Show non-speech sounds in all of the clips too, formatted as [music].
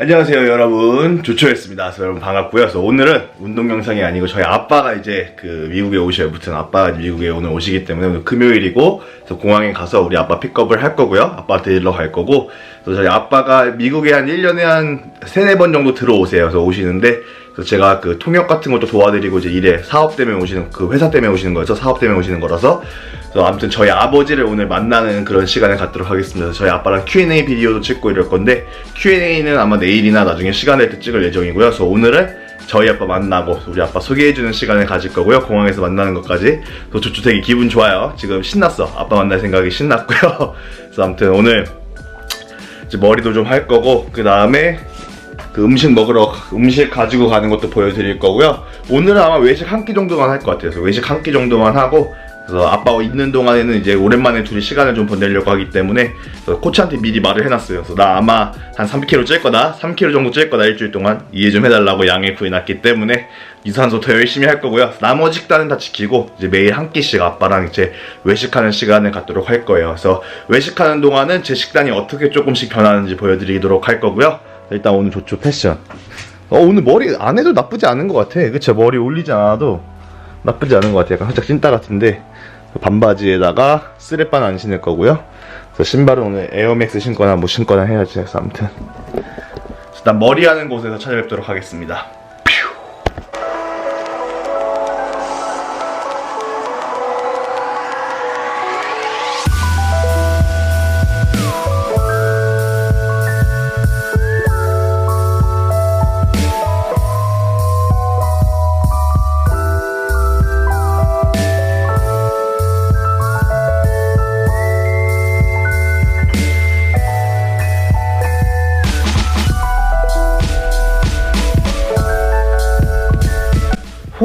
안녕하세요 여러분 조초였습니다. 여러분 반갑고요. 그래서 오늘은 운동 영상이 아니고 저희 아빠가 이제 그 미국에 오셔요. 무튼 아빠가 미국에 오늘 오시기 때문에 오늘 금요일이고 그래서 공항에 가서 우리 아빠 픽업을 할 거고요. 아빠 데리러 갈 거고 그래서 저희 아빠가 미국에 한 1년에 한 3, 4번 정도 들어오세요. 그래서 오시는데 그래서 제가 그 통역 같은 것도 도와드리고 이제 일에 사업 때문에 오시는 그 회사 때문에 오시는 거죠. 사업 때문에 오시는 거라서 그래서 아무튼 저희 아버지를 오늘 만나는 그런 시간을 갖도록 하겠습니다. 저희 아빠랑 Q&A 비디오도 찍고 이럴 건데 Q&A는 아마 내일이나 나중에 시간 될 때 찍을 예정이고요. 그래서 오늘은 저희 아빠 만나고 우리 아빠 소개해주는 시간을 가질 거고요. 공항에서 만나는 것까지. 그래서 저도 되게 기분 좋아요. 지금 신났어. 아빠 만날 생각이 신났고요. [laughs] 그래서 아무튼 오늘 머리도 좀 할 거고 그 다음에 그 음식 먹으러 음식 가지고 가는 것도 보여드릴 거고요. 오늘은 아마 외식 한 끼 정도만 할 것 같아요. 그래서 외식 한 끼 정도만 하고 그래서 아빠 있는 동안에는 이제 오랜만에 둘이 시간을 좀 보내려고 하기 때문에 코치한테 미리 말을 해놨어요. 그래서 나 아마 한 3kg 찔 거다, 3kg 정도 찔 거다 일주일 동안 이해 좀 해달라고 양해 구해놨기 때문에 유산소 더 열심히 할 거고요. 나머지 식단은 다 지키고 이제 매일 한 끼씩 아빠랑 이제 외식하는 시간을 갖도록 할 거예요. 그래서 외식하는 동안은 제 식단이 어떻게 조금씩 변하는지 보여드리도록 할 거고요. 일단 오늘 조초 패션. 어, 오늘 머리 안 해도 나쁘지 않은 것 같아. 그쵸? 머리 올리지 않아도 나쁘지 않은 것 같아. 약간 살짝 찐따 같은데. 반바지에다가 쓰레빠는 안 신을 거고요. 그래서 신발은 오늘 에어맥스 신거나 뭐 신거나 해야지. 그래서 아무튼. 일단 머리 하는 곳에서 찾아뵙도록 하겠습니다.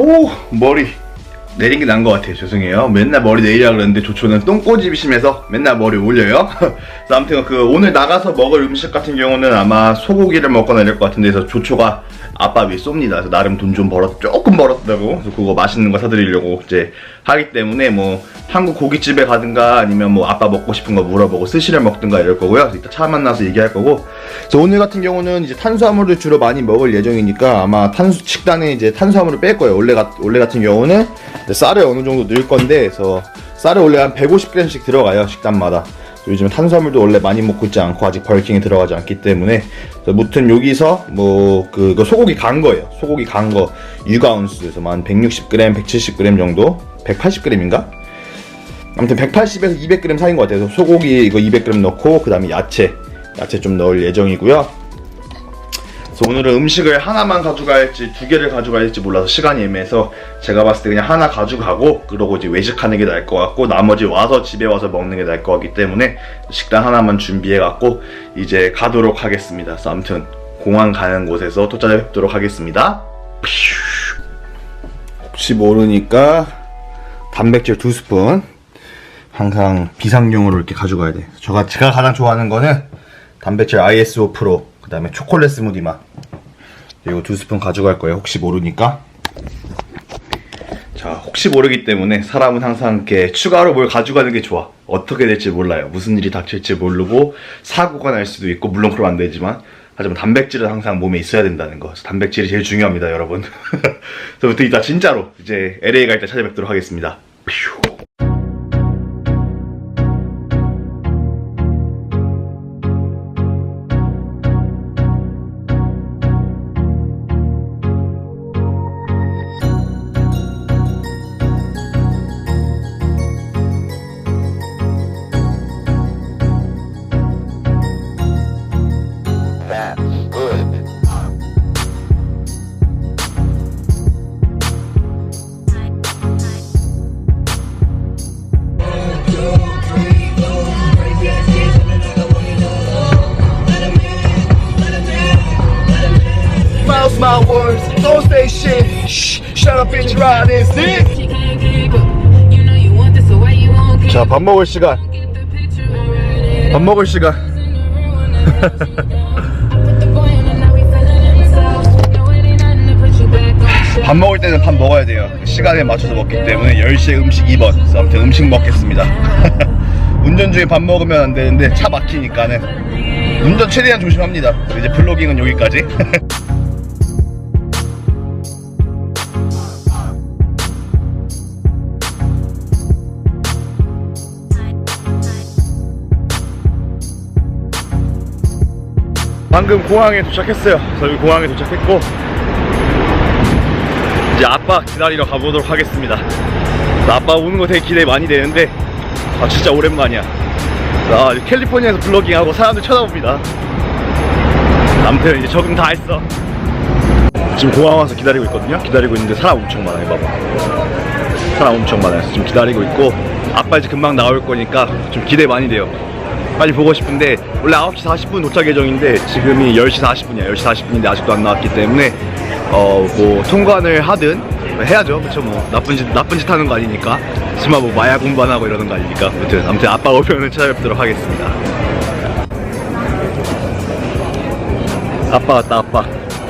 호 머리 내린 게 나은 것 같아요. 죄송해요. 맨날 머리 내리라 그러는데 조초는 똥꼬집이 심해서 맨날 머리 올려요. [laughs] 아무튼 그 오늘 나가서 먹을 음식 같은 경우는 아마 소고기를 먹거나 이럴 것 같은데 그래서 조초가 아빠 위에 쏩니다. 그래서 나름 돈 좀 벌었 조금 벌었다고. 그래서 그거 맛있는 거 사드리려고 이제 하기 때문에 뭐 한국 고깃집에 가든가 아니면 뭐 아빠 먹고 싶은 거 물어보고 스시를 먹든가 이럴 거고요. 그래서 이따 차 만나서 얘기할 거고. 그래서 오늘 같은 경우는 이제 탄수화물을 주로 많이 먹을 예정이니까 아마 탄수 식단에 이제 탄수화물을 뺄 거예요. 원래, 같, 원래 같은 경우는 쌀을 어느 정도 넣을 건데 그래서 쌀을 원래 한 150g씩 들어가요 식단마다. 요즘 탄수화물도 원래 많이 먹고 있지 않고 아직 벌킹에 들어가지 않기 때문에. 무튼 여기서 뭐 그 소고기 간 거예요. 소고기 간 거. 유가운스에서 한 160g, 170g 정도? 180g인가? 아무튼 180에서 200g 사이인 것 같아요. 소고기 이거 200g 넣고 그 다음에 야채. 야채 좀 넣을 예정이고요 그래서 오늘은 음식을 하나만 가져갈지 두 개를 가져갈지 몰라서 시간이 애매해서 제가 봤을 때 그냥 하나 가져가고 그러고 이제 외식하는 게 나을 것 같고 나머지 와서 집에 와서 먹는 게 나을 것 같기 때문에 식단 하나만 준비해 갖고 이제 가도록 하겠습니다. 그래서 아무튼 공항 가는 곳에서 또 찾아뵙도록 하겠습니다. 혹시 모르니까 단백질 두 스푼 항상 비상용으로 이렇게 가져가야 돼. 제가 제가 가장 좋아하는 거는 단백질 ISO 프로 그 다음에 초콜릿 스무디 맛 이거 두 스푼 가져갈 거예요. 혹시 모르니까. 자 혹시 모르기 때문에 사람은 항상 이렇게 추가로 뭘 가져가는 게 좋아. 어떻게 될지 몰라요. 무슨 일이 닥칠지 모르고 사고가 날 수도 있고 물론 그러면 안 되지만. 하지만 단백질은 항상 몸에 있어야 된다는 거. 단백질이 제일 중요합니다 여러분. [laughs] 그래서 이따 진짜로 이제 LA 갈 때 찾아뵙도록 하겠습니다. 퓨. 자 밥 먹을 시간. 밥 먹을 시간. 밥 먹을 때는 밥 먹어야 돼요. 시간에 맞춰서 먹기 때문에 10시에 음식 2번. 그래서 아무튼 음식 먹겠습니다. 운전 중에 밥 먹으면 안 되는데 차 막히니까는 운전 최대한 조심합니다. 이제 블로깅은 여기까지. 방금 공항에 도착했어요. 저희 공항에 도착했고 이제 아빠 기다리러 가보도록 하겠습니다. 아빠 오는 거 되게 기대 많이 되는데 아 진짜 오랜만이야. 아 캘리포니아에서 블로깅하고 사람들 쳐다봅니다. 아무튼 이제 적응 다 했어. 지금 공항 와서 기다리고 있거든요. 기다리고 있는데 사람 엄청 많아요. 봐봐. 사람 엄청 많아요. 지금 기다리고 있고 아빠 이제 금방 나올 거니까 좀 기대 많이 돼요. 빨리 보고 싶은데 원래 9시 40분 도착 예정인데 지금이 10시 40분이야. 10시 40분인데 아직도 안 나왔기 때문에 어 뭐 통관을 하든 해야죠. 그쵸 뭐 나쁜 짓 나쁜 짓 하는 거 아니니까. 하지만 뭐 마약 공부 안 하고 이러는 거 아니니까. 아무튼 아무튼 아빠 오면은 찾아뵙도록 하겠습니다. 아빠 왔다 아빠.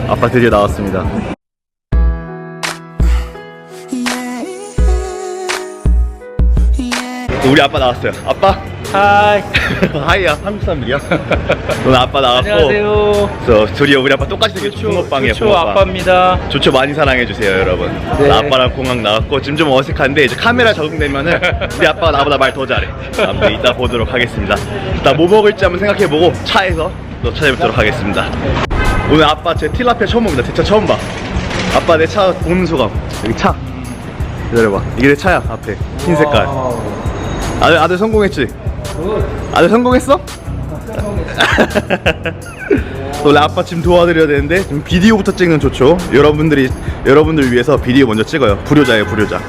아빠 드디어 나왔습니다. 우리 아빠 나왔어요. 아빠. 하이 [laughs] 하이야 한국 사람들이야. [laughs] 오늘 아빠 나왔고. 안녕하세요 그래서 드디어 우리 아빠 똑같이 생겼죠. 붕어빵이야 조초 붕어빵. 아빠입니다 조초 많이 사랑해 주세요 여러분. 네. 아빠랑 공항 나왔고 지금 좀 어색한데 이제 카메라 적응되면은 우리 아빠가 나보다 말 더 잘해. 아무튼 이따 보도록 하겠습니다. 일단 뭐 먹을지 한번 생각해 보고 차에서 또 찾아뵙도록 하겠습니다. 오늘 아빠 제 틸라피아 처음 봅니다. 제 차 처음 봐. 아빠 내 차 보는 소감. 여기 차. 기다려봐. 이게 내 차야 앞에 흰 색깔. 아들 아들 성공했지? 아들 성공했어? [laughs] 원래 아빠 지금 도와드려야 되는데 지금 비디오부터 찍는 좋죠. 여러분들이 여러분들 위해서 비디오 먼저 찍어요. 불효자예요, 불효자.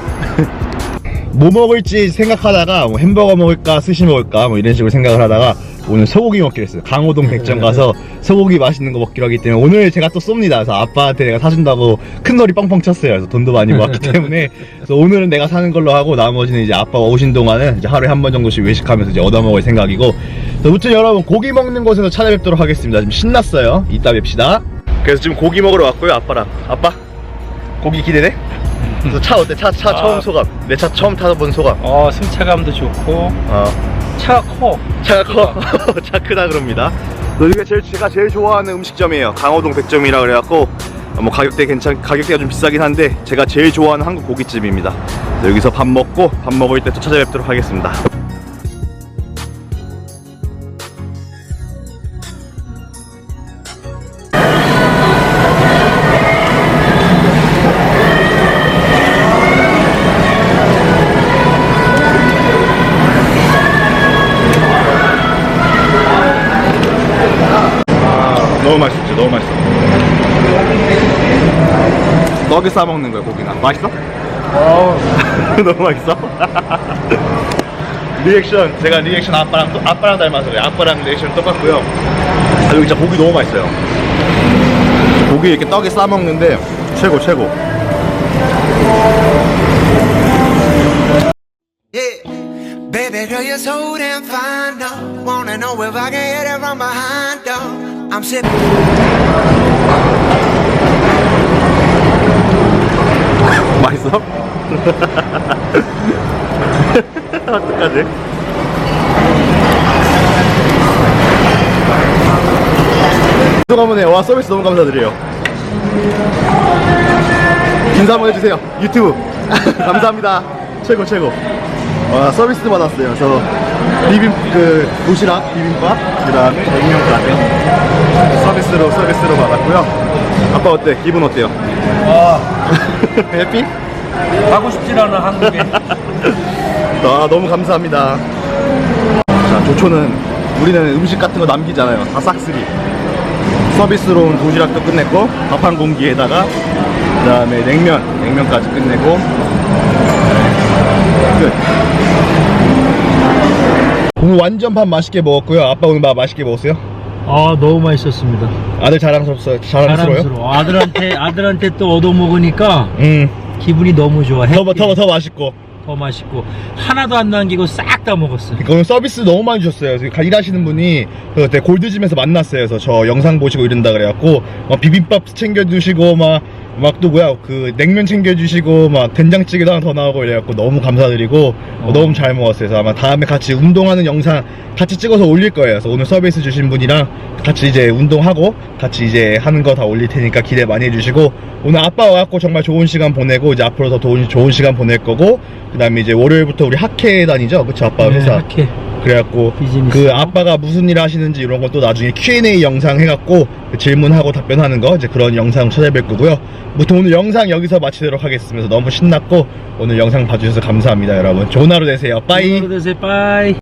[laughs] 뭐 먹을지 생각하다가 뭐 햄버거 먹을까 스시 먹을까 뭐 이런 식으로 생각을 하다가 오늘 소고기 먹기로 했어요. 강호동 백점 가서 소고기 맛있는 거 먹기로 하기 때문에 오늘 제가 또 쏩니다. 그래서 아빠한테 내가 사준다고 큰 놀이 뻥뻥 쳤어요. 그래서 돈도 많이 모았기 [laughs] 때문에 그래서 오늘은 내가 사는 걸로 하고 나머지는 이제 아빠가 오신 동안은 이제 하루에 한 번 정도씩 외식하면서 이제 얻어 먹을 생각이고 그래서 아무튼 여러분 고기 먹는 곳에서 찾아뵙도록 하겠습니다. 지금 신났어요. 이따 뵙시다. 그래서 지금 고기 먹으러 왔고요. 아빠랑 아빠 고기 기대돼? 그래서 차 어때? 차, 차 아. 처음 소감. 내 차 처음 타본 소감. 어 승차감도 좋고 어. 차가 커 차가 커. [laughs] 차 크다 그럽니다. 여기가 제일 제가 제일 좋아하는 음식점이에요. 강호동 백점이라 그래갖고 어, 뭐 가격대 괜찮 가격대가 좀 비싸긴 한데 제가 제일 좋아하는 한국 고깃집입니다. 여기서 밥 먹고 밥 먹을 때 또 찾아뵙도록 하겠습니다. 떡에 싸 먹는 거야 고기나. 맛있어? 너무 맛있어? 리액션 제가 리액션 아빠랑 또 아빠랑 닮아서 그래 아빠랑 리액션 똑같고요 아 여기 진짜 고기 너무 맛있어요 고기 이렇게 떡에 싸 먹는데 최고 최고. Baby girl, you're so damn fine, though. Wanna know if I can hit it from behind, though. I'm sipping. 맛 있어? [laughs] 어떡하지? 소감은 해요. 와 서비스 너무 감사드려요. 인사 한번 해주세요. 유튜브 감사합니다. 최고 최고. 와 서비스 받았어요. 그래서 비빔 그 도시락 비빔밥 그다음에 냉면까지 서비스로 서비스로 받았고요. 아빠 어때? 기분 어때요? 와 [laughs] 해피? 가고 싶진 않아 한국에 아 너무 감사합니다. 자 조초는 우리는 음식 같은 거 남기잖아요. 다 싹쓸이. 서비스로 온 도시락도 끝냈고 밥 한 공기에다가 그 다음에 냉면 냉면까지 끝내고 끝. 오늘 완전 밥 맛있게 먹었고요. 아빠 오늘 밥 맛있게 먹었어요? 아 너무 맛있었습니다 아들 자랑스럽어요. 자랑스러워요? 자랑스러워 아들한테 아들한테 또 얻어먹으니까 음. 기분이 너무 좋아 더, 해피. 더, 더 맛있고. 더 맛있고 하나도 안 남기고 싹 다 먹었어 그러니까 오늘 서비스 너무 많이 주셨어요. 지금 일하시는 분이 그 그때 골드짐에서 만났어요. 그래서 저 영상 보시고 이런다 그래갖고 막 비빔밥 챙겨 주시고 막 막또 뭐야 그 냉면 챙겨주시고 막 된장찌개도 하나 더 나오고 이래갖고 너무 감사드리고 어, 너무 잘 먹었어요. 그래서 아마 다음에 같이 운동하는 영상 같이 찍어서 올릴 거예요. 그래서 오늘 서비스 주신 분이랑 같이 이제 운동하고 같이 이제 하는 거 다 올릴 테니까 기대 많이 해주시고 오늘 아빠 와갖고 정말 좋은 시간 보내고 이제 앞으로 더 좋은, 좋은 시간 보낼 거고 그 다음에 이제 월요일부터 우리 학회 다니죠? 그쵸 아빠 네, 회사 학회. 그래갖고 비즈니스. 그 아빠가 무슨 일 하시는지 이런 건또 나중에 Q&A 영상 해갖고 그 질문하고 답변하는 거 이제 그런 영상 찾아뵐 거고요. 무튼 오늘 영상 여기서 마치도록 하겠습니다. 너무 신났고 오늘 영상 봐주셔서 감사합니다, 여러분. 좋은 하루 되세요. 빠이. 하루 되세요. 빠이.